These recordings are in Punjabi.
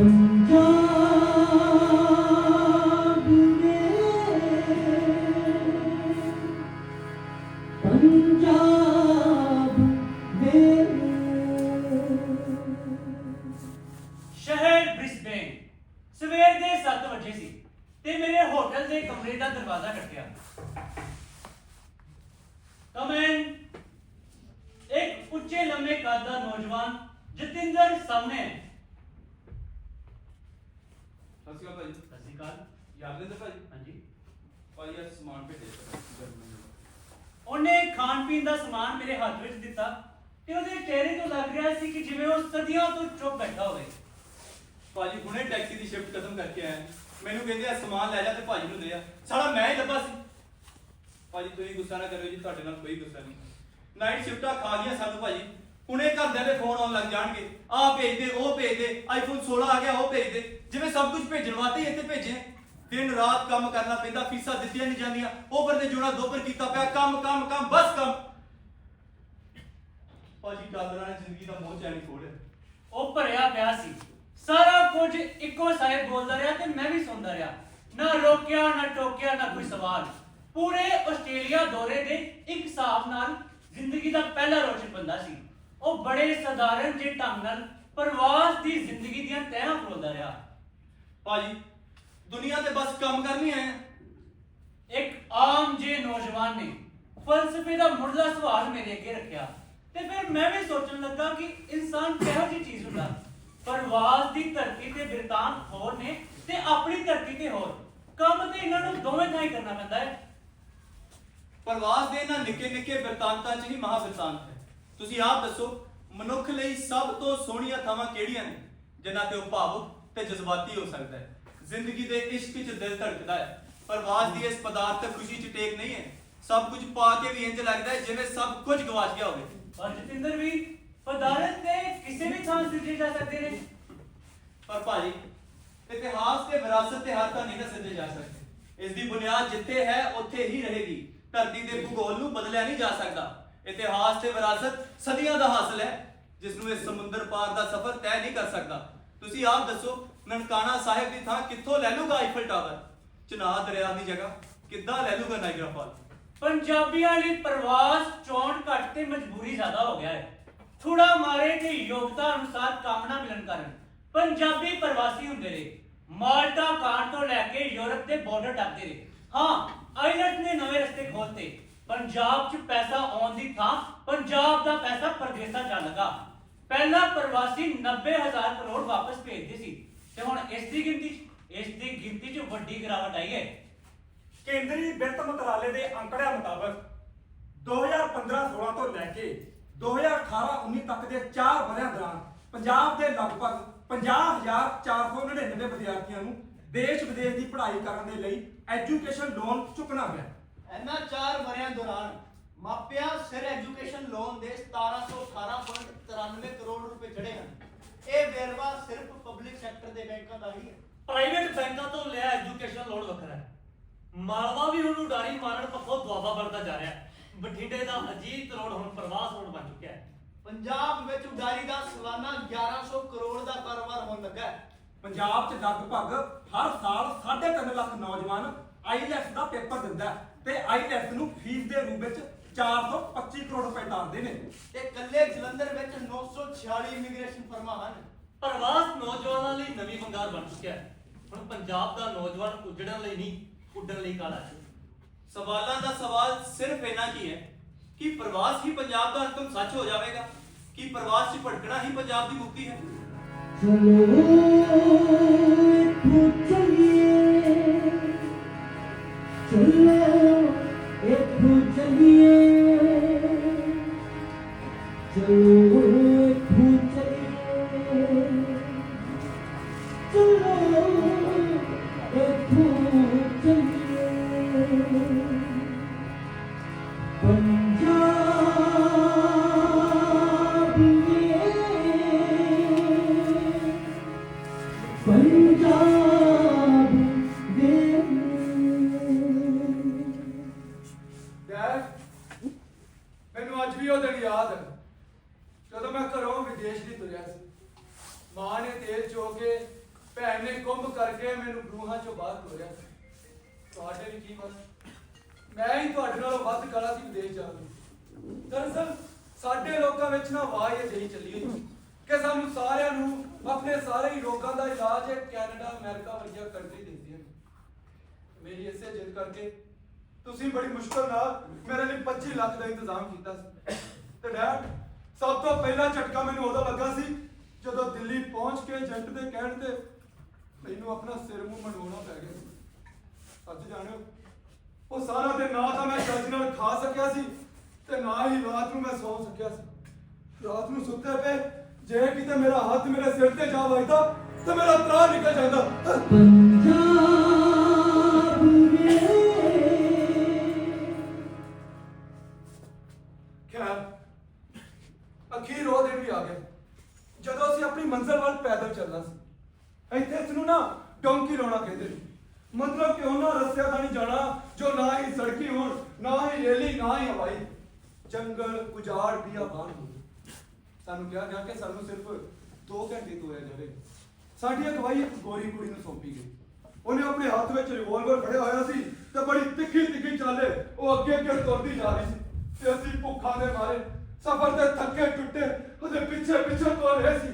ਪੰਜਾਬ ਨਾਲ ਨਾਈਟ ਸ਼ਿਫਟਾਂ ਖਾ ਗਈਆਂ ਸਾਨੂੰ ਭਾਜੀ। ਹੁਣੇ ਘਰਦਿਆਂ ਦੇ ਫੋਨ ਆਉਣ ਲੱਗ ਜਾਣਗੇ। ਆਹ ਭੇਜ ਦੇ, ਉਹ ਭੇਜ ਦੇ। ਆਈਫੋਨ 16 ਆ ਗਿਆ, ਉਹ ਭੇਜ ਦੇ। ਜਿਵੇਂ ਸਭ ਕੁਝ ਭੇਜਣ ਵਾਸਤੇ ਇੱਥੇ ਭੇਜੇ ਦਿਨ ਰਾਤ ਕੰਮ ਕਰਨਾ ਪੈਂਦਾ, ਫੀਸਾਂ ਦਿੱਤੀਆਂ ਨਹੀਂ ਜਾਂਦੀਆਂ। ਓਵਰ ਦੇ ਜੋੜਾ ਦੋਬਰ ਕੀਤਾ ਪਿਆ, ਕੰਮ ਕੰਮ ਕੰਮ, ਬਸ ਕੰਮ। ਭਾਜੀ ਡਾਲਰਾਂ ਨੇ ਜ਼ਿੰਦਗੀ ਦਾ ਮੋਹ ਚੈਨ ਖੋੜਿਆ ਉਹ ਭਰਿਆ ਪਿਆ ਸੀ। ਸਾਰਾ ਕੁਝ ਇੱਕੋ ਸਾਹਿਬ ਬੋਲਦਾ ਰਿਹਾ ਤੇ ਮੈਂ ਵੀ ਸੁਣਦਾ ਰਿਹਾ। ਨਾ ਰੋਕਿਆ, ਨਾ ਟੋਕਿਆ, ਨਾ ਕੋਈ ਸਵਾਲ। ਪੂਰੇ ਆਸਟ੍ਰੇਲੀਆ ਦੌਰੇ ਦੇ ਇੱਕ ਹਿਸਾਬ ਨਾਲ ਜ਼ਿੰਦਗੀ ਦਾ ਪਹਿਲਾ ਰੋਸ਼ਨ ਬੰਦਾ ਸੀ। ਉਹ ਬੜੇ ਸਧਾਰਨ ਜਿਹੇ ਢੰਗ ਨਾਲ ਪ੍ਰਵਾਸ ਦੀ ਜ਼ਿੰਦਗੀ ਦੀਆਂ ਤਹਿਾਂ ਫਰੋਲਦਾ ਰਿਹਾ। ਭਾਜੀ ਦੁਨੀਆ ਤੇ ਬਸ ਕੰਮ ਕਰਨੀ ਆਏ ਆ। ਇੱਕ ਆਮ ਜੇ ਨੌਜਵਾਨ ਨੇ ਫਲਸਫੇ ਦਾ ਮੁੱਢਲਾ ਸਵਾਲ ਮੇਰੇ ਅੱਗੇ ਰੱਖਿਆ ਤੇ ਫਿਰ ਮੈਂ ਵੀ ਸੋਚਣ ਲੱਗਾ ਕਿ ਇਨਸਾਨ ਕਿਹੋ ਜਿਹੀ ਚੀਜ਼ ਹੁੰਦਾ। ਪਰਵਾਸ ਦੀ ਧਰਤੀ ਤੇ ਬਿਰਤਾਂਤ ਹੋਰ ਨੇ ਤੇ ਆਪਣੀ ਧਰਤੀ ਤੇ ਹੋਰ। ਕੰਮ ਤੇ ਇਹਨਾਂ ਨੂੰ ਦੋਵੇਂ ਥਾਂ ਹੀ ਕਰਨਾ ਪੈਂਦਾ ਹੈ। ਪ੍ਰਵਾਸ ਦੇ ਇਹਨਾਂ ਨਿੱਕੇ ਨਿੱਕੇ ਬਿਰਤਾਂਤਾਂ 'ਚ ਹੀ ਮਹਾ ਬਿਰਤਾਂਤ ਹੈ। ਤੁਸੀਂ ਆਪ ਦੱਸੋ ਮਨੁੱਖ ਲਈ ਸਭ ਤੋਂ ਸੋਹਣੀਆਂ ਥਾਵਾਂ ਕਿਹੜੀਆਂ ਨੇ ਜਿਨ੍ਹਾਂ ਤੇ ਉਹ ਭਾਵੁਕ ਤੇ ਜਜ਼ਬਾਤੀ ਹੋ ਸਕਦਾ ਹੈ? ਜ਼ਿੰਦਗੀ ਦੇ ਇਸ਼ਕ 'ਚ ਦਿਲ ਧੜਕਦਾ ਹੈ। ਪ੍ਰਵਾਸ ਦੀ ਇਸ ਪਦਾਰਥ ਖੁਸ਼ੀ 'ਚ ਟੇਕ ਨਹੀਂ ਹੈ। ਸਭ ਕੁਝ ਪਾ ਕੇ ਵੀ ਇੰਜ ਲੱਗਦਾ ਹੈ ਜਿਵੇਂ ਸਭ ਕੁਝ ਗਵਾਚ ਗਿਆ ਹੋਵੇ। ਪਰ ਜਤਿੰਦਰ ਵੀ ਪਦਾਰਥ ਤੇ ਕਿਸੇ ਵੀ ਥਾਂ ਸਿਰਜੇ ਜਾ ਸਕਦੇ ਨੇ। ਪਰ ਭਾਜੀ ਇਤਿਹਾਸ ਤੇ ਵਿਰਾਸਤ ਤੇ ਹਰ ਤਾਂ ਨਹੀਂ ਨਾ ਸਿੱਧੇ ਜਾ ਸਕਦੇ। ਇਸ ਦੀ ਬੁਨਿਆਦ ਜਿੱਥੇ ਹੈ ਉੱਥੇ ਹੀ ਰਹੇਗੀ। ਧਰਤੀ ਦੇ ਭੂਗੋਲ ਨੂੰ ਬਦਲਿਆ ਨਹੀਂ ਜਾ ਸਕਦਾ। ਇਤਿਹਾਸ ਤੇ ਵਿਰਾਸਤ ਸਦੀਆਂ ਦਾ ਹਾਸਲ ਹੈ ਜਿਸ ਨੂੰ ਇਸ ਸਮੁੰਦਰ ਪਾਰ ਦਾ ਸਫ਼ਰ ਤੈਅ ਨਹੀਂ ਕਰ ਸਕਦਾ। ਤੁਸੀਂ ਆਪ ਦੱਸੋ, ਨਨਕਾਣਾ ਸਾਹਿਬ ਦੀ ਥਾਂ ਕਿੱਥੋਂ ਲੈ ਲੂਗਾ ਆਈਫਲ ਟਾਵਰ ਚਨਾਹ ਦਰਿਆ ਦੀ ਜਗ੍ਹਾ, ਕਿੱਦਾਂ ਲੈ ਲੂਗਾ ਨਾਇਗਰਾ ਫਾਲ ਪੰਜਾਬੀਆਂ ਲਈ ਪ੍ਰਵਾਸ ਚੋਣ ਘੱਟ ਤੇ ਮਜਬੂਰੀ ਜ਼ਿਆਦਾ ਹੋ ਗਿਆ ਹੈ। ਥੋੜਾ ਮਾਰੇ ਤੇ ਯੋਗਤਾ ਅਨੁਸਾਰ ਕੰਮ ਨਾ ਮਿਲਣ ਕਾਰਨ ਪੰਜਾਬੀ ਪ੍ਰਵਾਸੀ ਹੁੰਦੇ ਨੇ ਮਾਲਟਾ ਕਾਂਡ ਤੋਂ ਲੈ ਕੇ ਯੂਰਪ ਦੇ ਬਾਰਡਰ ਟੱਪਦੇ ਰਹੇ। ਹਾਂ ਆਈਲੈਟ ਨੇ ਨਵੇਂ ਰਸਤੇ ਖੋਲਤੇ। ਪੰਜਾਬ 'ਚ ਪੈਸਾ ਆਉਣ ਦੀ ਥਾਂ, ਪੰਜਾਬ ਦਾ ਪੈਸਾ ਪਰਦੇਸਾਂ ਜਾ ਲਗਾ। ਪਹਿਲਾ ਪ੍ਰਵਾਸੀ 90000 ਕਰੋੜ ਵਾਪਸ ਭੇਜਦੇ ਸੀ ਤੇ ਹੁਣ ਇਸ ਦੀ ਗਿਣਤੀ 'ਚ- ਇਸ ਦੀ ਗਿਣਤੀ 'ਚ ਵੱਡੀ ਗਿਰਾਵਟ ਆਈ ਹੈ। ਕੇਂਦਰੀ ਵਿੱਤ ਮੰਤਰਾਲੇ ਦੇ ਅੰਕੜਿਆਂ ਮੁਤਾਬਕ 2015-16 ਤੋਂ ਲੈ ਕੇ 2018-19 ਤੱਕ ਦੇ 4 ਵਰਿਆਂ ਦੌਰਾਨ ਪੰਜਾਬ ਦੇ ਲਗਭਗ 50499 ਵਿਦਿਆਰਥੀਆਂ ਨੂੰ ਦੇਸ਼ ਵਿਦੇਸ਼ ਦੀ ਪੜ੍ਹਾਈ ਕਰਨ ਦੇ ਲਈ ਐਜੂਕੇਸ਼ਨ ਲੋਨ ਚੁੱਕਣਾ ਪਿਆ ਇਹਨਾਂ 4 ਵਰਿਆਂ ਦੌਰਾਨ ਮਾਪਿਆਂ ਸਿਰ ਐਜੂਕੇਸ਼ਨ ਲੋਨ ਦੇ 1718.93 ਕਰੋੜ ਰੁਪਏ ਚੜੇ ਹਨ। ਇਹ ਵੇਰਵਾ ਸਿਰਫ ਪਬਲਿਕ ਸੈਕਟਰ ਦੇ ਬੈਂਕਾਂ ਦਾ ਹੀ ਹੈ। ਪ੍ਰਾਈਵੇਟ ਬੈਂਕਾਂ ਤੋਂ ਲਿਆ ਐਜੂਕੇਸ਼ਨ ਲੋਨ ਵੱਖਰਾ ਹੈ। ਮਾਲਵਾ ਵੀ ਉਹਨੂੰ ਡਾਰੀ ਮਾਰਨ ਪੱਖੋਂ ਦੁਆਬਾ ਬਣਦਾ ਜਾ ਰਿਹਾ ਹੈ। ਬਠਿੰਡੇ ਦਾ ਅਜੀਤ ਰੋਡ ਹੁਣ ਪ੍ਰਵਾਸ ਰੋਡ ਬਣ ਚੁੱਕਿਆ ਹੈ। ਪੰਜਾਬ ਵਿੱਚ ਉਡਾਰੀ ਦਾ ਸਾਲਾਨਾ 1100 ਕਰੋੜ ਦਾ ਕਾਰੋਬਾਰ ਹੋਣ ਲੱਗਾ ਹੈ। ਪੰਜਾਬ 'ਚ ਲਗਭਗ ਹਰ ਸਾਲ 3.5 ਲੱਖ ਨੌਜਵਾਨ ਆਈਲੈਟਸ ਦਾ ਪੇਪਰ ਦਿੰਦਾ ਹੈ ਤੇ ਆਈਲੈਟਸ ਨੂੰ ਫੀਸ ਦੇ ਰੂਪ ਵਿੱਚ 425 ਕਰੋੜ ਰੁਪਏ ਤਾਰਦੇ ਨੇ। ਤੇ ਕੱਲੇ ਜਲੰਧਰ ਵਿੱਚ 946 ਇਮੀਗ੍ਰੇਸ਼ਨ ਫਰਮਾਂ ਹਨ। ਪ੍ਰਵਾਸ ਨੌਜਵਾਨਾਂ ਲਈ ਨਵੀਂ ਵੰਗਾਰ ਬਣ ਚੁੱਕਿਆ ਹੈ। ਹੁਣ ਪੰਜਾਬ ਦਾ ਨੌਜਵਾਨ ਉੱਜੜਨ ਲਈ ਨਹੀਂ ਉੱਡਣ ਲਈ ਕਾਲਾ ਹੈ। ਸਵਾਲਾਂ ਦਾ ਸਵਾਲ ਸਿਰਫ ਇੰਨਾ ਕੀ ਹੈ ਕਿ ਪ੍ਰਵਾਸ ਹੀ ਪੰਜਾਬ ਦਾ ਅੰਤਮ ਸੱਚ ਹੋ ਜਾਵੇਗਾ? ਕਿ ਪ੍ਰਵਾਸ 'ਚ ਭਟਕਣਾ ਹੀ ਪੰਜਾਬ ਦੀ ਮੁਕਤੀ ਹੈ? 절로의 부장이에 절로의 부장이에 절로의 부장이에 절로의 부장이에 ਦੇ ਮੈਨੂੰ ਆਪਣਾ ਸਿਰ ਮੂੰਹ ਮਨਵਾਉਣਾ ਪੈ ਗਿਆ ਸੀ। ਅੱਜ ਜਾਣਿਓ, ਉਹ ਸਾਰਾ ਦਿਨ ਨਾ ਤਾਂ ਮੈਂ ਚੱਜ ਨਾਲ ਖਾ ਸਕਿਆ ਸੀ ਤੇ ਨਾ ਹੀ ਰਾਤ ਨੂੰ ਮੈਂ ਸੌਂ ਸਕਿਆ ਸੀ। ਰਾਤ ਨੂੰ ਸੁੱਤੇ ਪਏ, ਜੇ ਕਿਤੇ ਮੇਰਾ ਹੱਥ ਮੇਰੇ ਸਿਰ ਤੇ ਜਾ ਵੱਜਦਾ, ਤੇ ਮੇਰਾ ਤਰਾ ਨਿਕਲ ਜਾਂਦਾ। ਸਾਡੀ ਅਗਵਾਈ ਇੱਕ ਗੋਰੀ ਕੁੜੀ ਨੂੰ ਸੌਂਪੀ ਗਈ। ਉਹਨੇ ਆਪਣੇ ਹੱਥ ਵਿੱਚ ਰਿਵਾਲਵਰ ਫੜਿਆ ਹੋਇਆ ਸੀ ਤੇ ਬੜੀ ਤਿੱਖੀ ਤਿੱਖੀ ਚਾਲੇ ਉਹ ਅੱਗੇ ਅੱਗੇ ਤੁਰਦੀ ਜਾ ਰਹੀ ਸੀ ਤੇ ਅਸੀਂ ਭੁੱਖਾਂ ਦੇ ਮਾਰੇ, ਸਫ਼ਰ ਦੇ ਥੱਕੇ ਟੁੱਟੇ, ਉਹਦੇ ਪਿੱਛੇ ਪਿੱਛੇ ਤੁਰ ਰਹੇ ਸੀ।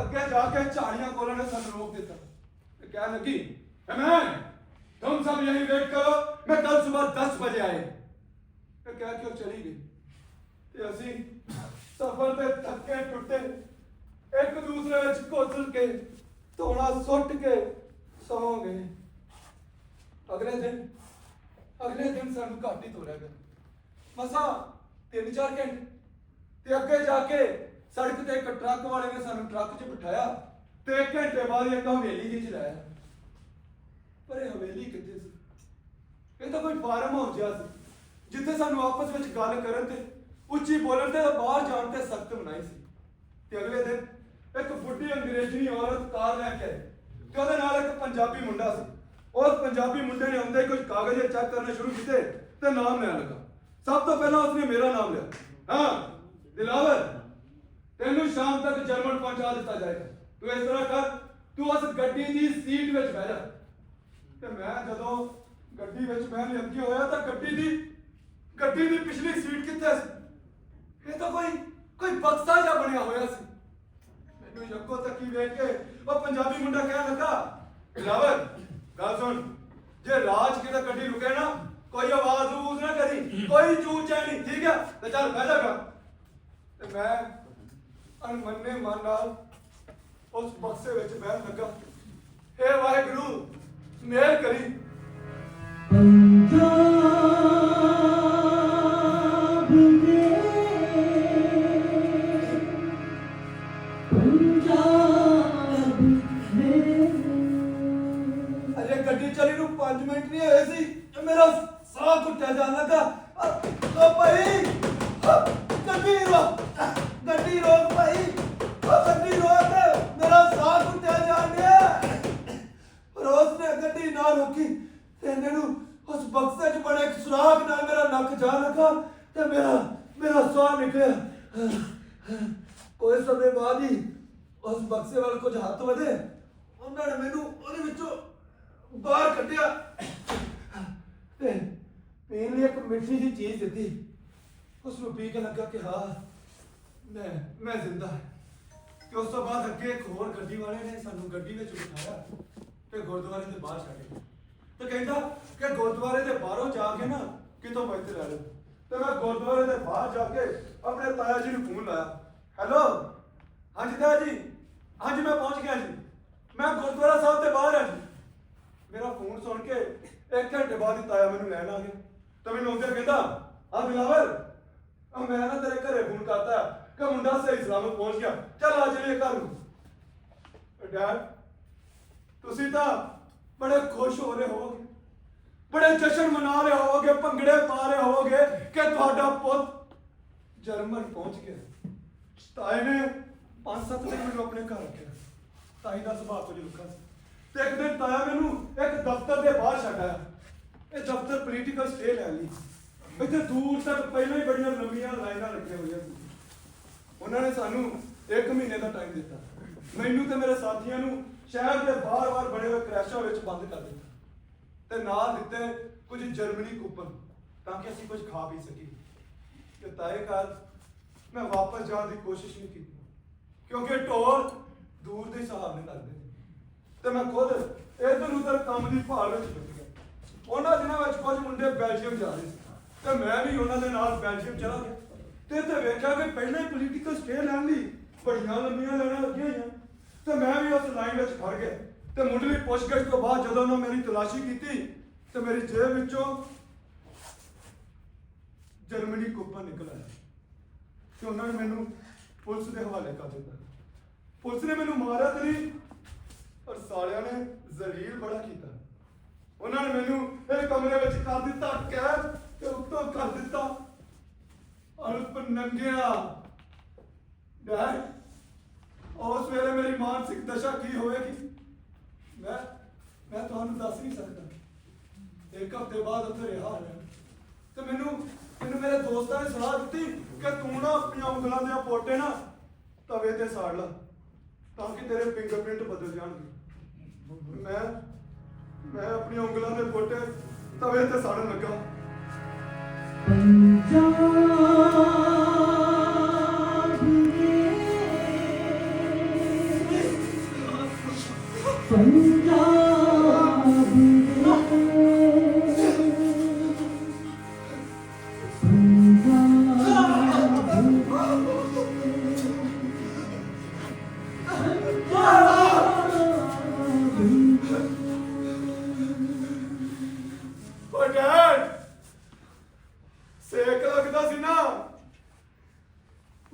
ਅੱਗੇ ਜਾ ਕੇ ਝਾੜੀਆਂ ਕੋਲੋਂ ਨੇ ਸਾਨੂੰ ਰੋਕ ਦਿੱਤਾ। ਤੇ ਕਹਿਣ ਲੱਗੀ ਹੈਮੈਨ ਤੁਮ ਸਭ ਯਹੀਂ ਵੇਟ ਕਰੋ, ਮੈਂ ਕੱਲ ਸਵੇਰ 10 ਵਜੇ ਆਏ। ਤੇ ਕਹਿ ਕੇ ਉਹ ਚਲੀ ਗਈ। ਤੇ ਅਸੀਂ ਸਫ਼ਰ ਦੇ ਥੱਕੇ ਟੁੱਟੇ ਇੱਕ ਦੂਸਰੇ ਵਿੱਚ ਕੋਸਲ ਕੇ, ਧੋਣਾ ਸੁੱਟ ਕੇ ਸੌਂ ਗਏ ਅਗਲੇ ਦਿਨ ਅਗਲੇ ਦਿਨ ਸਾਨੂੰ ਘਾਟੀ ਤੋਰਿਆ ਗਿਆ। ਮਸਾ ਤਿੰਨ ਚਾਰ ਘੰਟੇ, ਤੇ ਅੱਗੇ ਜਾ ਕੇ ਸੜਕ ਤੇ ਇੱਕ ਟਰੱਕ ਵਾਲੇ ਨੇ ਸਾਨੂੰ ਟਰੱਕ 'ਚ ਬਿਠਾਇਆ, ਤੇ ਇੱਕ ਘੰਟੇ ਬਾਅਦ ਇੱਕ ਹਵੇਲੀ 'ਚ ਚਲਾਇਆ ਪਰ ਇਹ ਹਵੇਲੀ ਕਿੱਥੇ ਸੀ? ਇਹ ਤਾਂ ਕੋਈ ਫਾਰਮ ਹਾਊਸ ਜਿਹਾ ਸੀ, ਜਿੱਥੇ ਸਾਨੂੰ ਆਪਸ ਵਿੱਚ ਗੱਲ ਕਰਨ ਤੇ ਉੱਚੀ ਬੋਲਣ ਤੇ ਬਾਹਰ ਜਾਣ ਤੇ ਸਖਤ ਮਨਾਈ ਸੀ। ਤੇ ਅਗਲੇ ਦਿਨ ਇੱਕ ਬੁੱਢੀ ਅੰਗਰੇਜ਼ੀ ਔਰਤ ਕਾਰ ਲੈ ਕੇ ਆਈ। ਤੇ ਉਹਦੇ ਨਾਲ ਇੱਕ ਪੰਜਾਬੀ ਮੁੰਡਾ ਸੀ। ਉਸ ਪੰਜਾਬੀ ਮੁੰਡੇ ਨੇ ਆਉਂਦੇ ਕੁਝ ਕਾਗਜ਼ ਚੈੱਕ ਕਰਨੇ ਸ਼ੁਰੂ ਕੀਤੇ ਤੇ ਨਾਮ ਲੈਣ ਲੱਗਾ। ਸਭ ਤੋਂ ਪਹਿਲਾਂ ਉਸਨੇ ਮੇਰਾ ਨਾਮ ਲਿਆ। ਹਾਂ, ਦਿਲਾਵਰ, ਤੈਨੂੰ ਸ਼ਾਮ ਤੱਕ ਜਰਮਨ ਪਹੁੰਚਾ ਦਿੱਤਾ ਜਾਏਗਾ। ਤੂੰ ਇਸ ਤਰ੍ਹਾਂ ਕਰ, ਤੂੰ ਉਸ ਗੱਡੀ ਦੀ ਸੀਟ ਵਿੱਚ ਬਹਿ ਜਾ। ਤੇ ਮੈਂ ਜਦੋਂ ਗੱਡੀ ਵਿੱਚ ਬਹਿਣ ਲੱਗੀ ਹੋਇਆ ਤਾਂ ਗੱਡੀ ਦੀ ਗੱਡੀ ਦੀ ਪਿਛਲੀ ਸੀਟ ਕਿੱਥੇ ਸੀ? ਇਹ ਤਾਂ ਕੋਈ ਕੋਈ ਬਕਸਾ ਜਿਹਾ ਬਣਿਆ ਹੋਇਆ ਸੀ। ਮੈਨੂੰ ਯੱਕੋ ਤੱਕੀ ਵੇਖ ਕੇ, ਉਹ ਪੰਜਾਬੀ ਮੁੰਡਾ ਕਹਿਣ ਲੱਗਾ ਲਾਵਰ ਗੱਲ ਸੁਣ, ਜੇ ਰਾਜ ਕਿਤੇ ਗੱਡੀ ਰੁਕੇ ਨਾ, ਕੋਈ ਆਵਾਜ਼ ਰੂਜ਼ ਨਾ ਕਰੀ, ਕੋਈ ਚੂ ਚੈ ਠੀਕ ਹੈ ਤੇ ਚੱਲ ਬਹਿ ਜਾ ਕਰ ਤੇ ਮੈਂ ਅਣਮੰਨੇ ਮਨ ਨਾਲ ਉਸ ਬਕਸੇ ਵਿੱਚ ਬਹਿਣ ਲੱਗਾ। ਹੇ ਵਾਹਿਗੁਰੂ ਮਿਹਰ ਕਰੀ। ਆਪਣੇ ਤਾਇਆ ਜੀ ਨੂੰ ਫੋਨ ਲਾਇਆ। ਹੈਲੋ ਹਾਂਜੀ ਤਾਇਆ ਜੀ? ਹਾਂਜੀ, ਮੈਂ ਪਹੁੰਚ ਗਿਆ ਜੀ। ਮੈਂ ਗੁਰਦੁਆਰਾ ਸਾਹਿਬ ਦੇ ਬਾਹਰ ਹਾਂ ਜੀ। ਮੇਰਾ ਫੋਨ ਸੁਣ ਕੇ ਇੱਕ ਘੰਟੇ ਬਾਅਦ ਹੀ ਤਾਇਆ ਮੈਨੂੰ ਲੈਣ ਆ ਗਿਆ ਤੇ ਮੈਨੂੰ ਆਉਂਦੇ ਕਹਿੰਦਾ ਆ ਬਿਲਾਵਰ ਆ ਮੈਂ ਨਾ ਤੇਰੇ ਘਰੇ ਫੋਨ ਕਰਤਾ ਕਿ ਮੁੰਡਾ ਸਹੀ ਸਲਾਮਤ ਪਹੁੰਚ ਗਿਆ। ਚੱਲ ਆ ਚਲੀਏ ਘਰ ਨੂੰ। ਡੈਡ, ਤੁਸੀਂ ਤਾਂ ਬੜੇ ਖੁਸ਼ ਹੋ ਰਹੇ ਹੋਵੋਗੇ। ਬੜੇ ਜਸ਼ਨ ਮਨਾ ਰਹੇ ਹੋਵੋਗੇ, ਭੰਗੜੇ ਪਾ ਰਹੇ ਹੋਵੋਗੇ ਕਿ ਤੁਹਾਡਾ ਪੁੱਤ ਜਰਮਨ ਪਹੁੰਚ ਗਿਆ। ਤਾਏ ਨੇ ਪੰਜ ਸੱਤ ਦਿਨ ਮੈਨੂੰ ਆਪਣੇ ਘਰ ਰੱਖਿਆ। ਤਾਈ ਦਾ ਸੁਭਾਅ ਕੁਝ ਰੁੱਖਾ ਸੀ ਤੇ ਇੱਕ ਦਿਨ ਤਾਇਆ ਮੈਨੂੰ ਇੱਕ ਦਫ਼ਤਰ ਦੇ ਬਾਹਰ ਛੱਡ ਆਇਆ। ਇਹ ਦਫ਼ਤਰ ਪੋਲੀਟੀਕਲ ਸਟੇ ਲੈ ਲਈ। ਇੱਥੇ ਦੂਰ ਤੱਕ ਪਹਿਲਾਂ ਹੀ ਬੜੀਆਂ ਲੰਮੀਆਂ ਲਾਈਨਾਂ ਲੱਗੀਆਂ ਹੋਈਆਂ ਸੀ। ਉਹਨਾਂ ਨੇ ਸਾਨੂੰ ਇੱਕ ਮਹੀਨੇ ਦਾ ਟਾਈਮ ਦਿੱਤਾ। ਮੈਨੂੰ ਤੇ ਮੇਰੇ ਸਾਥੀਆਂ ਨੂੰ ਸ਼ਹਿਰ ਦੇ ਬਾਰ-ਬਾਰ ਬਣੇ ਹੋਏ ਕ੍ਰੈਸ਼ਾਂ ਵਿੱਚ ਬੰਦ ਕਰ ਦਿੱਤਾ। ਤੇ ਨਾਲ ਦਿੱਤੇ ਕੁਝ ਜਰਮਨੀ ਕੂਪਨ, ਤਾਂ ਕਿ ਅਸੀਂ ਕੁਝ ਖਾ ਪੀ ਸਕੀਏ। ਤੇ ਤਾਏ ਘਰ ਮੈਂ ਵਾਪਸ ਜਾਣ ਦੀ ਕੋਸ਼ਿਸ਼ ਨਹੀਂ ਕੀਤੀ। ਕਿਉਂਕਿ ਢੋਲ ਦੂਰ ਦੇ ਹਿਸਾਬ ਲੱਗਦੇ ਤੇ ਮੈਂ ਖੁਦ ਇਧਰ ਉਧਰ ਕੰਮ ਦੀ ਭਾਲ ਵਿੱਚ ਲੱਗ ਗਿਆ ਉਹਨਾਂ ਦਿਨਾਂ ਵਿੱਚ ਕੁਝ ਮੁੰਡੇ ਬੈਲਜੀਅਮ ਜਾ ਰਹੇ ਸੀ। ਤੇ ਮੈਂ ਵੀ ਉਹਨਾਂ ਦੇ ਨਾਲ ਬੈਲਜੀਅਮ ਚਲਾ ਗਿਆ। ਤੇ ਤੇ ਵੇਖਿਆ ਕਿ ਪਹਿਲਾਂ ਹੀ ਪੋਲੀਟੀਕਲ ਸਟੇ ਲੈਣ ਲਈ ਬੜੀਆਂ ਲੰਮੀਆਂ ਲਾਈਨਾਂ ਲੱਗੀਆਂ ਹੋਈਆਂ। ਤੇ ਮੈਂ ਵੀ ਉਸ ਲਾਈਨ ਵਿੱਚ ਫੜ ਗਿਆ। ਤੇ ਮੁੱਢਲੀ ਪੁੱਛਗਿੱਛ ਤੋਂ ਬਾਅਦ ਜਦੋਂ ਉਹਨਾਂ ਮੇਰੀ ਤਲਾਸ਼ੀ ਕੀਤੀ, ਤੇ ਮੇਰੀ ਜੇਬ ਵਿੱਚੋਂ ਜਰਮਨੀ ਕੂਪਨ ਨਿਕਲ ਆਇਆ ਤੇ ਉਹਨਾਂ ਨੇ ਮੈਨੂੰ ਪੁਲਿਸ ਦੇ ਹਵਾਲੇ ਕਰ ਦਿੱਤਾ। ਪੁਲਿਸ ਨੇ ਮੈਨੂੰ ਮਾਰਿਆ ਤੇ ਨਹੀਂ, ਪਰ ਸਾਲਿਆਂ ਨੇ ਜ਼ਲੀਲ ਬੜਾ ਕੀਤਾ। ਉਹਨਾਂ ਨੇ ਮੈਨੂੰ ਇਹ ਕਮਰੇ ਵਿੱਚ ਕਰ ਦਿੱਤਾ, ਕੈਦ ਤੇ ਉੱਤੋਂ ਕਰ ਦਿੱਤਾ। ਅਲਪ ਨੰਗਿਆ। ਡੈਡ ਉਸ ਵੇਲੇ ਮੇਰੀ ਮਾਨਸਿਕ ਦਸ਼ਾ ਕੀ ਹੋਵੇਗੀ ਮੈਂ ਮੈਂ ਤੁਹਾਨੂੰ ਦੱਸ ਨਹੀਂ ਸਕਦਾ। ਇੱਕ ਹਫ਼ਤੇ ਬਾਅਦ ਉੱਥੇ ਰਿਹਾ ਤੇ ਮੈਨੂੰ ਮੈਨੂੰ ਮੇਰੇ ਦੋਸਤਾਂ ਨੇ ਸਲਾਹ ਦਿੱਤੀ ਕਿ ਤੂੰ ਨਾ ਆਪਣੀਆਂ ਉਂਗਲਾਂ ਦੇ ਪੋਟੇ ਨਾ ਤਵੇ ਤੇ ਸਾੜ ਲਾ, ਤਾਂ ਕਿ ਤੇਰੇ ਫਿੰਗਰਪ੍ਰਿੰਟ ਬਦਲ ਜਾਣਗੇ। ਮੈਂ ਮੈਂ ਆਪਣੀਆਂ ਉਂਗਲਾਂ ਦੇ ਪੋਟੇ ਤਵੇ ਤੇ ਸਾੜਨ ਲੱਗਾ। ਪੰਜਾਬ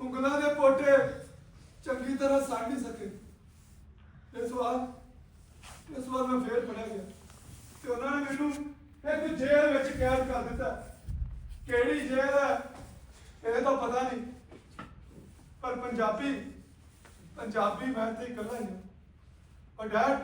ਉਂਗਲਾਂ ਦੇ ਪੋਟੇ ਚੰਗੀ ਤਰ੍ਹਾਂ ਸੜ ਨਹੀਂ ਸਕੇ। ਇਸ ਵਾਰ ਇਸ ਵਾਰ ਮੈਂ ਫੇਰ ਫੜਿਆ ਗਿਆ। ਤੇ ਉਹਨਾਂ ਨੇ ਮੈਨੂੰ ਇੱਕ ਜੇਲ੍ਹ ਵਿੱਚ ਕੈਦ ਕਰ ਦਿੱਤਾ। ਕਿਹੜੀ ਜੇਲ੍ਹ ਹੈ? ਇਹ ਤਾਂ ਪਤਾ ਨਹੀਂ। ਪਰ ਪੰਜਾਬੀ ਪੰਜਾਬੀ ਮੈਂ ਤੇ ਇਕੱਲਾ ਹੀ ਹਾਂ। ਪਰ ਡੈਡ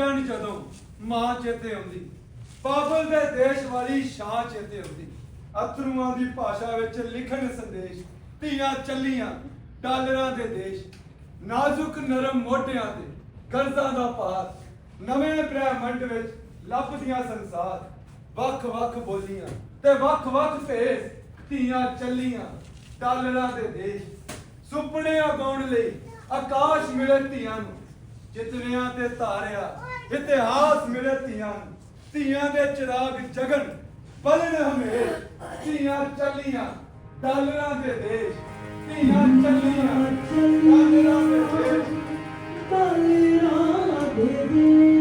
ਜਾਣ ਜਦੋਂ ਮਾਂ ਚੇਤੇ ਆਉਂਦੀ। ਬਾਬਲ ਦੇ ਦੇਸ਼ ਵਾਲੀ ਸ਼ਾਹ ਚੇਤੇ ਆਉਂਦੀ। ਅਥਰੂਆਂ ਦੀ ਭਾਸ਼ਾ ਵਿੱਚ ਲਿਖਣ ਸੰਦੇਸ਼, ਧੀਆਂ ਚੱਲੀਆਂ ਡਾਲਰਾਂ ਦੇ ਦੇਸ਼, ਨਾਜ਼ੁਕ ਨਰਮ ਮੋਢਿਆਂ ਤੇ ਕਰਜ਼ਾਂ ਦਾ ਭਾਰ, ਨਵੇਂ ਬ੍ਰਹਿਮੰਡ ਵਿੱਚ ਲੱਭਦੀਆਂ ਸੰਸਾਰ, ਵੱਖ ਵੱਖ ਬੋਲੀਆਂ ਤੇ ਵੱਖ ਵੱਖ ਭੇਸ, ਧੀਆਂ ਚੱਲੀਆਂ ਡਾਲਰਾਂ ਦੇ ਦੇਸ਼। ਸੁਪਨੇ ਉਗਾਉਣ ਲਈ ਆਕਾਸ਼ ਮਿਲੇ ਧੀਆਂ ਨੂੰ। ਜਿਤਨਿਆਂ ਤੇ ਤਾਰਿਆ ਇਤਿਹਾਸ ਮਿਲੇ ਧੀਆਂ ਨੂੰ। ਧੀਆਂ ਦੇ ਚਿਰਾਗ ਜਗਨ ਬਲਨ ਹਮੇਸ਼। ਧੀਆਂ ਚੱਲੀਆਂ, ਡਾਲਰਾਂ ਦੇ ਦੇਸ਼। ਧੀਆਂ ਚੱਲੀਆਂ, ਡਾਲਰਾਂ ਦੇ ਦੇਸ਼। ਦਲਿਆ ਦੇ ਦੇਸ।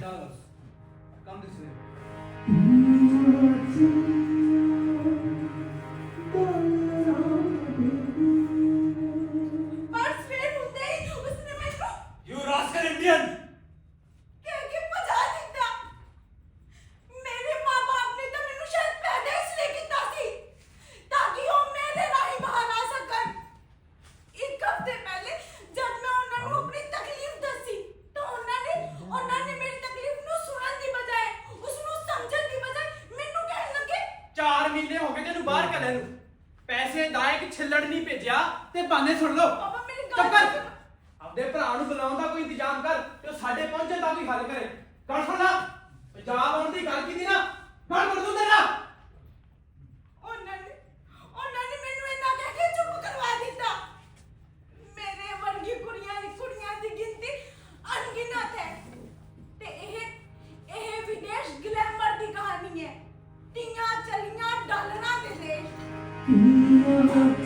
dollars. Come this way. ਪਿਆ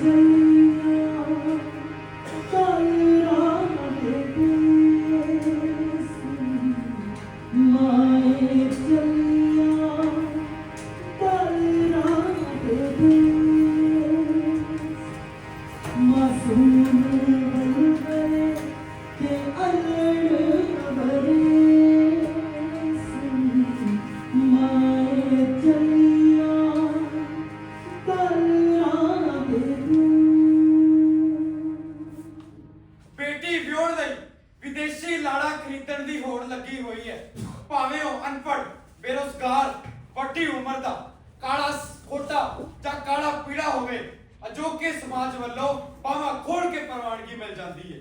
ਅਜੋਕੇ ਸਮਾਜ ਵੱਲੋਂ ਬਾਵਾ ਖੋਲ ਕੇ ਪ੍ਰਵਾਨਗੀ ਮਿਲ ਜਾਂਦੀ ਹੈ।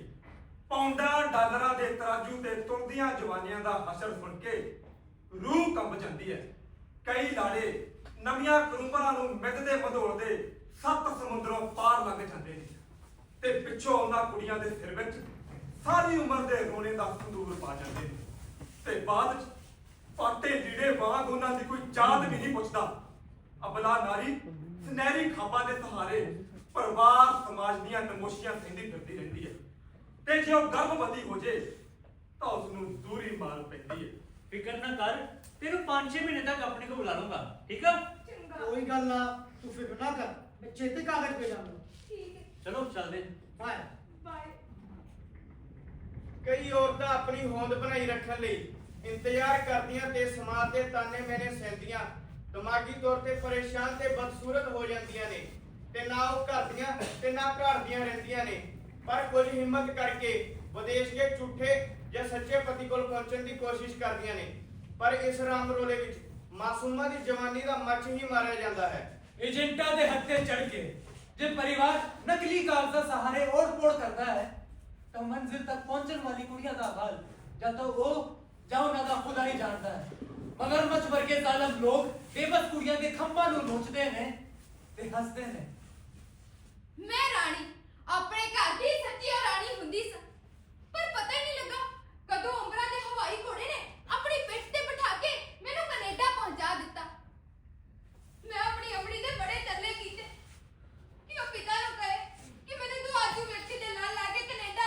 ਪੌਂਡਾਂ ਡਾਲਰਾਂ ਦੇ ਤਰਾਜੂ ਤੇ ਤੁਰਦੀਆਂ ਜਵਾਨੀਆਂ ਦਾ ਹਸ਼ਰ ਸੁਣ ਕੇ ਰੂਹ ਕੰਬ ਜਾਂਦੀ ਹੈ। ਕਈ ਲਾੜੇ ਨਵੀਆਂ ਕਰੂਪਰਾਂ ਨੂੰ ਮਿੱਧਦੇ ਮਧੋੜਦੇ ਸੱਤ ਸਮੁੰਦਰੋਂ ਪਾਰ ਲੰਘ ਜਾਂਦੇ ਨੇ ਤੇ ਪਿੱਛੋਂ ਉਹਨਾਂ ਕੁੜੀਆਂ ਦੇ ਸਿਰ ਵਿੱਚ ਸਾਰੀ ਉਮਰ ਦੇ ਰੋਣੇ ਦਾ ਸੰਦੂਰ ਪਾ ਜਾਂਦੇ ਨੇ। ਤੇ ਬਾਅਦ ਚ ਪਾਟੇ ਲੀੜੇ ਵਾਂਗ ਉਹਨਾਂ ਦੀ ਕੋਈ ਜਾਤ ਵੀ ਨਹੀਂ ਪੁੱਛਦਾ। ਅਬਲਾ ਨਾਰੀ ਸੁਨਹਿਰੀ ਖਾਬਾਂ ਦੇ ਸਹਾਰੇ ਪਰਿਵਾਰ ਸਮਾਜ ਦੀਆਂ ਨਮੋਸ਼ੀਆਂ ਸਹਿੰਦੀ ਫਿਰਦੀ ਰਹਿੰਦੀ ਹੈ। ਤੇ ਜੇ ਉਹ ਗਰਭਵਤੀ ਹੋ ਜੇ ਤਾਂ ਉਸ ਨੂੰ ਦੂਰੀ ਮਾਰ ਪੈਂਦੀ ਹੈ। ਫਿਕਰ ਨਾ ਕਰ ਤੈਨੂੰ 5-6 ਮਹੀਨੇ ਤੱਕ ਆਪਣੇ ਕੋਲ ਬੁਲਾ ਲੂੰਗਾ ਠੀਕ ਆ? ਚੰਗਾ। ਕੋਈ ਗੱਲ ਨਾ ਤੂੰ ਫਿਕਰ ਨਾ ਕਰ ਮੈਂ ਛੇਤੀ ਕਾਗਜ਼ ਭੇਜਾਂਗਾ ਠੀਕ ਹੈ। ਚਲੋ ਚੱਲਦੇ। ਬਾਏ ਬਾਏ ਕਈ ਔਰਤਾਂ ਆਪਣੀ ਹੋਂਦ ਬਣਾਈ ਰੱਖਣ ਲਈ ਇੰਤਜ਼ਾਰ ਕਰਦੀਆਂ ਤੇ ਸਮਾਜ ਦੇ ਤਾਨੇ ਮੈਨੇ ਸਹਿੰਦੀਆਂ। ਦਿਮਾਗੀ ਤੌਰ ਤੇ ਪਰੇਸ਼ਾਨ ਤੇ ਬਦਸੂਰਤ ਹੋ ਜਾਂਦੀਆਂ ਨੇ। ਤੇ ਨਾ ਉਹ ਘਰ ਦੀਆਂ ਤੇ ਨਾ ਘਰ ਦੀਆਂ ਰਹਿੰਦੀਆਂ ਨੇ। ਪਰ ਕੁਝ ਹਿੰਮਤ ਕਰਕੇ ਵਿਦੇਸ਼ ਦੇ ਝੂਠੇ ਜਾਂ ਸੱਚੇ ਪਤੀ ਕੋਲ ਪਹੁੰਚਣ ਦੀ ਕੋਸ਼ਿਸ਼ ਕਰਦੀਆਂ ਨੇ। ਪਰ ਇਸ ਰਾਮ ਰੋਲੇ ਵਿੱਚ ਮਾਸੂਮਾਂ ਦੀ ਜਵਾਨੀ ਦਾ ਮੱਚ ਹੀ ਮਾਰਿਆ ਜਾਂਦਾ ਹੈ। ਏਜੰਟਾਂ ਦੇ ਹੱਥੇ ਚੜ ਕੇ ਜੇ ਪਰਿਵਾਰ ਨਕਲੀ ਕਾਗਜ਼ਾਂ ਸਹਾਰੇ ਓੜ-ਪੋੜ ਕਰਦਾ ਹੈ, ਤਾਂ ਮੰਜ਼ਿਲ ਤੱਕ ਪਹੁੰਚਣ ਵਾਲੀ ਕੁੜੀਆਂ ਦਾ ਹਾਲ ਜਾਂ ਤਾਂ ਉਹ ਜਾਂ ਉਹਨਾਂ ਦਾ ਖੁਦਾ ਹੀ ਜਾਣਦਾ ਹੈ। ਮਗਰ ਮੱਛ ਵਰਗੇ ਜ਼ਾਲਮ ਲੋਕ ਬੇਬਸ ਕੁੜੀਆਂ ਦੇ ਖੰਭਾਂ ਨੂੰ ਨੋਚਦੇ ਨੇ ਤੇ ਹੱਸਦੇ ਨੇ। ਮੈਂ ਰਾਣੀ, ਆਪਣੇ ਘਰ ਦੀ ਸੱਚੀ ਰਾਣੀ ਹੁੰਦੀ ਸਾਂ। ਪਰ ਪਤਾ ਹੀ ਨਹੀਂ ਲੱਗਾ ਕਦੋਂ ਉਮਰਾਂ ਦੇ ਹਵਾਈ ਘੋੜੇ ਨੇ ਆਪਣੀ ਪਿੱਠ ਤੇ ਬਿਠਾ ਕੇ ਮੈਨੂੰ ਕੈਨੇਡਾ ਪਹੁੰਚਾ ਦਿੱਤਾ। ਮੈਂ ਆਪਣੀ ਅਮੜੀ ਦੇ ਬੜੇ ਤਰਲੇ ਕੀਤੇ ਕਿ ਉਹ ਪਿਤਾ ਨੂੰ ਕਹੇ ਕਿ ਮੈਨੂੰ ਤੂੰ ਆਜੂ ਵਿਅਕਤੀ ਦੇ ਨਾਲ ਲਾ ਕੇ ਕੈਨੇਡਾ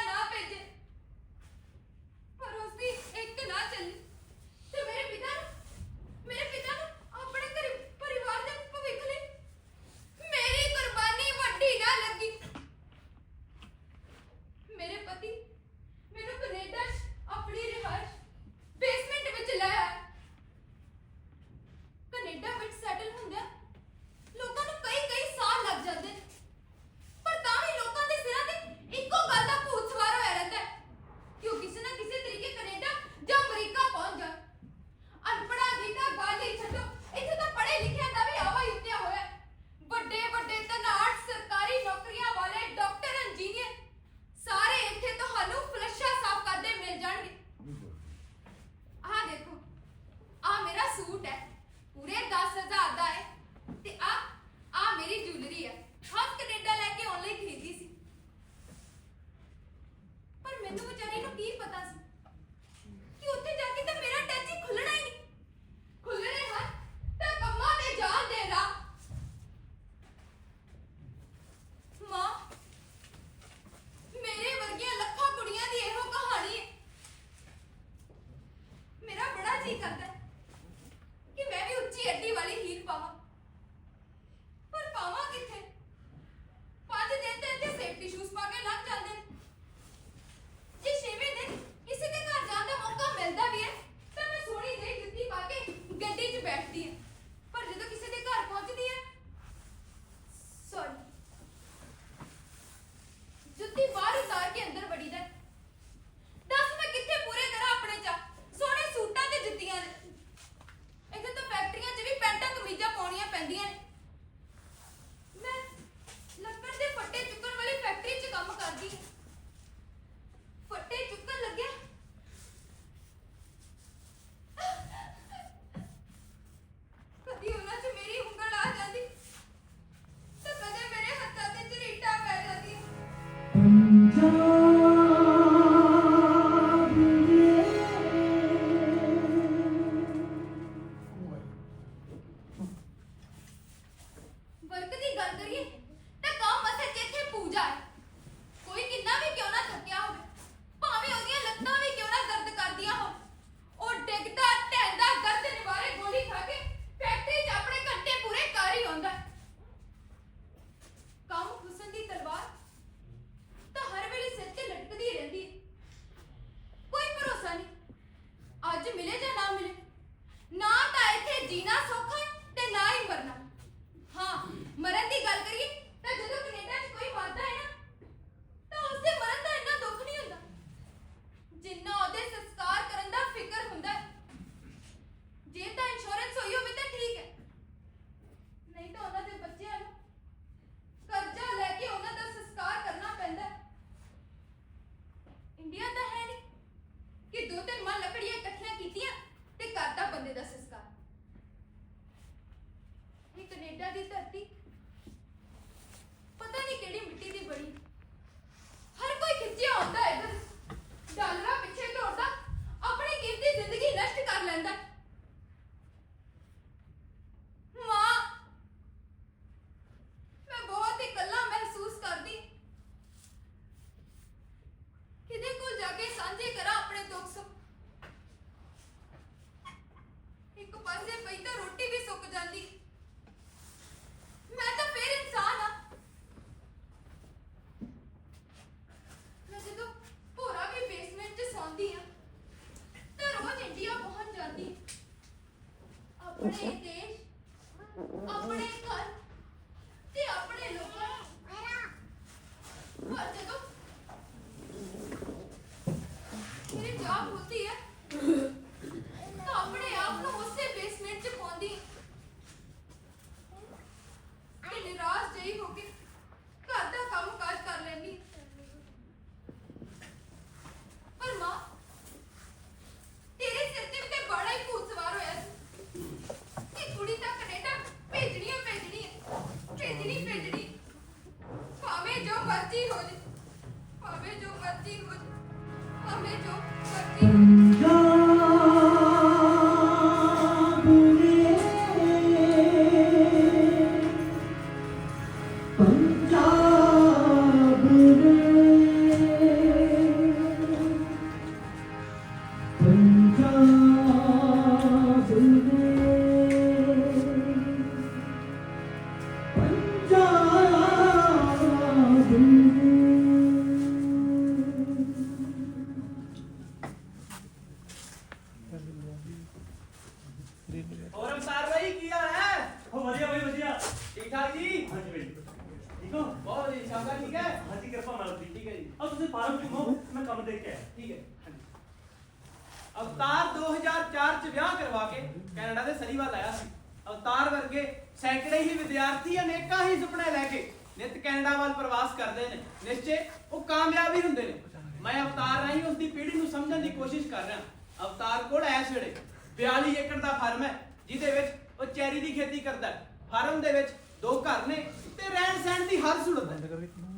ਅਵਤਾਰ 2004 ਚ ਵਿਆਹ ਕਰਵਾ ਕੇ ਕੈਨੇਡਾ ਦੇ ਸਰੀਵਾਲ ਆਇਆ ਸੀ। ਅਵਤਾਰ ਵਰਗੇ ਸੈਂਕੜੇ ਹੀ ਵਿਦਿਆਰਥੀ ਅਨੇਕਾਂ ਹੀ ਸੁਪਨੇ ਲੈ ਕੇ ਨਿਤ ਕੈਨੇਡਾ ਵੱਲ ਪ੍ਰਵਾਸ ਕਰਦੇ ਨੇ। ਨਿਸ਼ਚੇ ਉਹ ਕਾਮਯਾਬ ਹੀ ਹੁੰਦੇ ਨੇ। ਮੈਂ ਅਵਤਾਰ ਰਾਹੀਂ ਉਸ ਦੀ ਪੀੜ੍ਹੀ ਨੂੰ ਸਮਝਣ ਦੀ ਕੋਸ਼ਿਸ਼ ਕਰ ਰਿਹਾ ਅਵਤਾਰ ਕੋਲ ਐਸ ਵੇਲੇ 42 ਏਕੜ ਦਾ ਫਾਰਮ ਹੈ, ਜਿਹਦੇ ਵਿੱਚ ਉਹ ਚੈਰੀ ਦੀ ਖੇਤੀ ਕਰਦਾ ਹੈ। ਫਾਰਮ ਦੇ ਵਿੱਚ ਦੋ ਘਰ ਨੇ ਤੇ ਰਹਿਣ ਸਹਿਣ ਦੀ ਹਰ ਸਹੂਲਤ ਹੈ।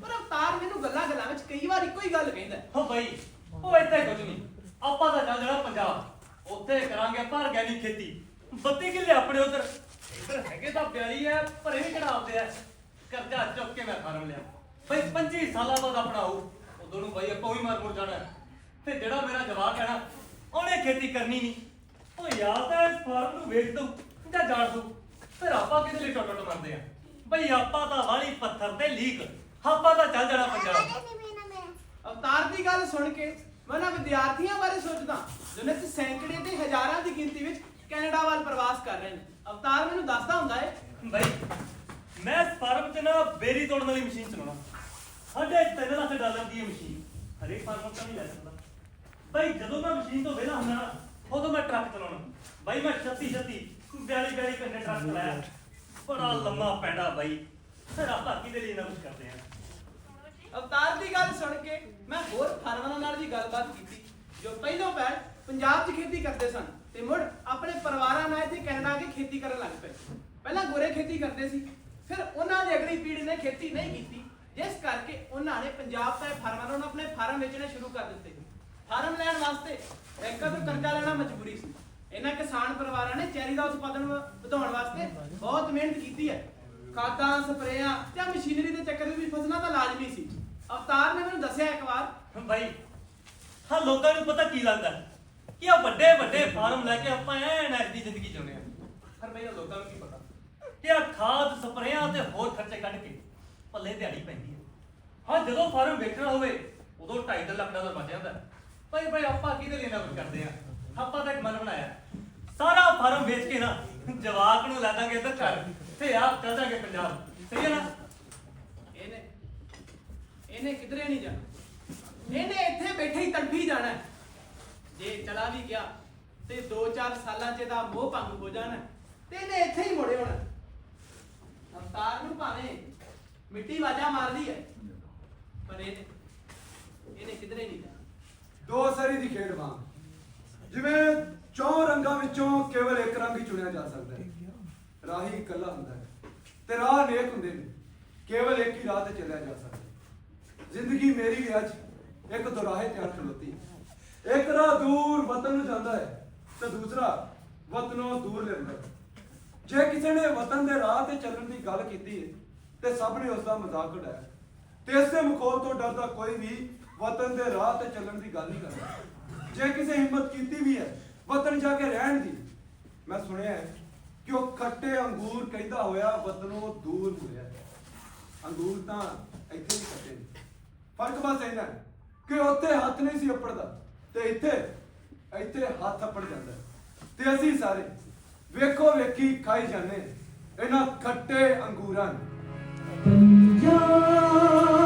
ਪਰ ਅਵਤਾਰ ਮੈਨੂੰ ਗੱਲਾਂ ਗੱਲਾਂ ਵਿੱਚ ਕਈ ਵਾਰ ਇੱਕੋ ਹੀ ਗੱਲ ਕਹਿੰਦਾ ਹੋ। ਬਈ, ਉਹ ਇੱਥੇ ਕੁਝ ਨਹੀਂ। ਆਪਾਂ ਤਾਂ ਚੱਲ ਜਾਣਾ ਪੰਜਾਬ। ਉੱਥੇ ਕਰਾਂਗੇ ਆਪਾਂ ਆਰਗੈਨਿਕ ਖੇਤੀ। 32 ਕਿੱਲੇ ਆਪਣੇ ਉਧਰ। ਇੱਧਰ ਹੈਗੇ ਤਾਂ ਪਿਆਰੀ ਐ ਇਹ ਵੀ ਕਿਹੜਾ ਆਉਂਦੇ ਐ। ਕਰਜ਼ਾ ਚੁੱਕ ਕੇ ਮੈਂ ਫਾਰਮ ਲਿਆ। ਬਈ 25 ਸਾਲਾਂ ਬਾਅਦ ਆਪਣਾ ਆਊ। ਉਦੋਂ ਨੂੰ ਬਈ ਆਪਾਂ ਵੀ ਮਰ ਮੁਰ ਜਾਣਾ। ਹੈ। ਤੇ ਜਿਹੜਾ ਮੇਰਾ ਜਵਾਬ ਹੈ ਨਾ ਉਹਨੇ ਖੇਤੀ ਕਰਨੀ ਨਹੀਂ ਉਹ ਯਾਰ ਤਾਂ ਇਸ ਫਾਰਮ ਨੂੰ ਵੇਚ ਦਊ ਜਾਂ ਜਾਣ ਦਊ। ਫਿਰ ਆਪਾਂ ਕਿਹਦੇ ਲਈ ਟੋਟੋ ਮਰਦੇ ਆ? ਬਈ ਆਪਾਂ ਤਾਂ ਵਾਲੀ ਪੱਥਰ ਤੇ ਲੀਕ। ਆਪਾਂ ਤਾਂ ਚੱਲ ਜਾਣਾ ਪੰਜਾਬ। ਅਵਤਾਰ ਦੀ ਗੱਲ ਸੁਣ ਕੇ ਮੈਂ ਨਾ ਵਿਦਿਆਰਥੀਆਂ ਬਾਰੇ ਸੋਚਦਾ ਜੋ ਨਿਤ ਸੈਂਕੜੇ ਤੇ ਹਜ਼ਾਰਾਂ ਦੀ ਗਿਣਤੀ ਵਿੱਚ ਕੈਨੇਡਾ ਵੱਲ ਪ੍ਰਵਾਸ ਕਰ ਰਹੇ ਨੇ। ਅਵਤਾਰ ਮੈਨੂੰ ਦੱਸਦਾ ਹੁੰਦਾ ਹੈ ਬਈ, ਮੈਂ ਇਸ ਫਾਰਮ 'ਚ ਨਾ ਬੇਰੀ ਤੋੜਨ ਵਾਲੀ ਮਸ਼ੀਨ ਚਲਾਉਣਾ। ਸਾਢੇ ਤਿੰਨ ਲੱਖ ਡਾਲਰ ਦੀ ਮਸ਼ੀਨ, ਹਰੇਕ ਫਾਰਮ ਤੋਂ ਨਹੀਂ ਲੈ ਸਕਦਾ। ਬਈ, ਜਦੋਂ ਮੈਂ ਮਸ਼ੀਨ ਤੋਂ ਵਿਹਲਾ ਹੁੰਦਾ ਨਾ, ਉਦੋਂ ਮੈਂ ਟਰੱਕ ਚਲਾਉਣਾ। ਬਾਈ, ਮੈਂ 36 36 42 42 ਘੰਟੇ ਟਰੱਕ ਚਲਾਇਆ। ਬੜਾ ਲੰਮਾ ਪੈਂਡਾ ਬਾਈ। ਫਿਰ ਆਪਾਂ ਕਿਹਦੇ ਲਈ ਨਾ ਕੁਝ ਕਰਦੇ ਆ ਅਵਤਾਰ ਦੀ ਗੱਲ ਸੁਣ ਕੇ ਮੈਂ ਹੋਰ ਫਾਰਮਰਾਂ ਨਾਲ ਵੀ ਗੱਲਬਾਤ ਕੀਤੀ, ਜੋ ਪਹਿਲੋਂ ਪੈਰ ਪੰਜਾਬ 'ਚ ਖੇਤੀ ਕਰਦੇ ਸਨ ਤੇ ਮੁੜ ਆਪਣੇ ਪਰਿਵਾਰਾਂ ਨਾਲ ਇੱਥੇ ਕੈਨੇਡਾ ਆ ਕੇ ਖੇਤੀ ਕਰਨ ਲੱਗ ਪਏ। ਪਹਿਲਾਂ ਗੋਰੇ ਖੇਤੀ ਕਰਦੇ ਸੀ, ਫਿਰ ਉਹਨਾਂ ਦੀ ਅਗਲੀ ਪੀੜ੍ਹੀ ਨੇ ਖੇਤੀ ਨਹੀਂ ਕੀਤੀ। ਜਿਸ ਕਰਕੇ ਉਹਨਾਂ ਨੇ ਪੰਜਾਬ ਦੇ ਫਾਰਮਰਾਂ ਨੂੰ ਆਪਣੇ ਫਾਰਮ ਵੇਚਣੇ ਸ਼ੁਰੂ ਕਰ ਦਿੱਤੇ। ਫਾਰਮ ਲੈਣ ਵਾਸਤੇ ਬੈਂਕਾਂ ਤੋਂ ਕਰਜ਼ਾ ਲੈਣਾ ਮਜਬੂਰੀ ਸੀ। ਇਹਨਾਂ ਕਿਸਾਨ ਪਰਿਵਾਰਾਂ ਨੇ ਚੈਰੀ ਦਾ ਉਤਪਾਦਨ ਵਧਾਉਣ ਵਾਸਤੇ ਬਹੁਤ ਮਿਹਨਤ ਕੀਤੀ ਹੈ। ਖਾਦਾਂ, ਸਪਰੇਆਂ ਤੇ ਮਸ਼ੀਨਰੀ ਦੇ ਚੱਕਰ ਵਿੱਚ ਫਸਲਾਂ ਤਾਂ ਲਾਜ਼ਮੀ ਸੀ। ਅਵਤਾਰ ਨੇ ਮੈਨੂੰ ਦੱਸਿਆ ਇੱਕ ਵਾਰ। ਬਈ ਹਾਂ ਲੋਕਾਂ ਨੂੰ ਪਤਾ ਕੀ ਲੱਗਦਾ ਕਿ ਆ ਵੱਡੇ ਵੱਡੇ ਫਾਰਮ ਲੈ ਕੇ ਆਪਾਂ ਐਨ ਐਸ ਦੀ ਜ਼ਿੰਦਗੀ ਜਿਉਂਦੇ ਆ। ਪਰ ਬਈ ਉਹ ਲੋਕਾਂ ਨੂੰ ਕੀ ਪਤਾ? ਕਿ ਆ ਖਾਦ ਸਪਰੇਆਂ ਤੇ ਹੋਰ ਖਰਚੇ ਕੱਢ ਕੇ ਪੱਲੇ ਦਿਹਾੜੀ ਪੈਂਦੀ ਹੈ। ਹਾਂ ਜਦੋਂ ਫਾਰਮ ਵੇਚਣਾ ਹੋਵੇ ਉਦੋਂ 2.5 ਲੱਖ ਡਾਲਰ ਬਚ ਜਾਂਦਾ। ਭਾਈ ਭਾਈ ਆਪਾਂ ਕਿਹਦੇ ਲਈ ਨਾ ਕੁਝ ਕਰਦੇ ਆ? ਆਪਾਂ ਤਾਂ ਇੱਕ ਮਨ ਬਣਾਇਆ। ਸਾਰਾ ਫਾਰਮ ਵੇਚ ਕੇ ਨਾ ਜਵਾਕ ਨੂੰ ਲਾ ਦਾਂਗੇ ਇੱਧਰ ਘਰ। ਤੇ ਆਪ ਚੱਲ ਜਾਾਂਗੇ ਪੰਜਾਬ। ਸਹੀ ਹੈ ਨਾ? ਇਹਨੇ ਕਿਧਰੇ ਨਹੀਂ ਜਾਣਾ। ਇਹਨੇ ਇੱਥੇ ਬੈਠੇ ਹੀ ਤੜਫੀ ਜਾਣਾ ਜੇ ਚਲਾ ਵੀ ਗਿਆ ਤੇ 2-4 ਸਾਲਾਂ 'ਚ ਇਹਦਾ ਮੋਹ ਭੰਗ ਹੋ ਜਾਣਾ ਤੇ ਇਹਨੇ ਇੱਥੇ ਹੀ ਮੁੜੇ ਹੋਣਾ ਅਵਤਾਰ ਨੂੰ ਭਾਵੇਂ ਮਿੱਟੀ ਵਾਜਾ ਮਾਰਦੀ ਹੈ, ਪਰ ਇਹਨੇ ਇਹਨੇ ਕਿਧਰੇ ਨਹੀਂ ਜਾਣਾ। ਦੋ ਸਰੀ ਦੀ ਖੇਡ ਵਾਂਗ। ਜਿਵੇਂ ਚੌ ਰੰਗਾਂ ਵਿੱਚੋਂ ਕੇਵਲ ਇੱਕ ਰੰਗ ਹੀ ਚੁਣਿਆ ਜਾ ਸਕਦਾ ਹੈ। ਰਾਹੀ ਇਕੱਲਾ ਹੁੰਦਾ ਹੈ ਤੇ ਰਾਹ ਨੇਕ ਹੁੰਦੇ ਨੇ। ਕੇਵਲ ਇੱਕ ਹੀ ਰਾਹ ਤੇ ਚੱਲਿਆ ਜਾ ਸਕਦਾ ਜ਼ਿੰਦਗੀ ਮੇਰੀ ਵੀ ਅੱਜ ਇੱਕ ਦੁਰਾਹੇ ਤੇ ਆ ਖਲੋਤੀ ਇੱਕ ਰਾਹ ਦੂਰ ਵਤਨ ਨੂੰ ਜਾਂਦਾ ਹੈ ਤੇ ਦੂਸਰਾ ਵਤਨੋਂ ਦੂਰ ਲੈਂਦਾ ਜੇ ਕਿਸੇ ਨੇ ਵਤਨ ਦੇ ਰਾਹ ਤੇ ਚੱਲਣ ਦੀ ਗੱਲ ਕੀਤੀ ਹੈ ਤੇ ਸਭ ਨੇ ਉਸ ਦਾ ਮਜ਼ਾਕ ਉਡਾਇਆ। ਤੇ ਇਸੇ ਮਖੌਲ ਤੋਂ ਡਰਦਾ ਕੋਈ ਵੀ ਵਤਨ ਦੇ ਰਾਹ ਤੇ ਚੱਲਣ ਦੀ ਗੱਲ ਨਹੀਂ ਕਰਦਾ। ਜੇ ਕਿਸੇ ਹਿੰਮਤ ਕੀਤੀ ਵੀ ਹੈ ਵਤਨ ਜਾ ਕੇ ਰਹਿਣ ਦੀ, ਮੈਂ ਸੁਣਿਆ ਹੈ ਕਿ ਉਹ ਖੱਟੇ ਅੰਗੂਰ ਕਹਿੰਦਾ ਹੋਇਆ, ਵਤਨੋਂ ਦੂਰ ਹੋਇਆ ਅੰਗੂਰ ਤਾਂ ਇੱਥੇ ਹੀ ਖੱਟੇ ਨੇ। ਫ਼ਰਕ ਬਸ ਇਹਨਾਂ ਕਿ ਉੱਥੇ ਹੱਥ ਨਹੀਂ ਸੀ ਅੱਪੜਦਾ ਤੇ ਇੱਥੇ ਇੱਥੇ ਹੱਥ ਅੱਪੜ ਜਾਂਦਾ ਤੇ ਅਸੀਂ ਸਾਰੇ ਵੇਖੋ ਵੇਖੀ ਖਾਈ ਜਾਂਦੇ ਇਹਨਾਂ ਖੱਟੇ ਅੰਗੂਰਾਂ ਨੂੰ। ਪੰਜਾਬ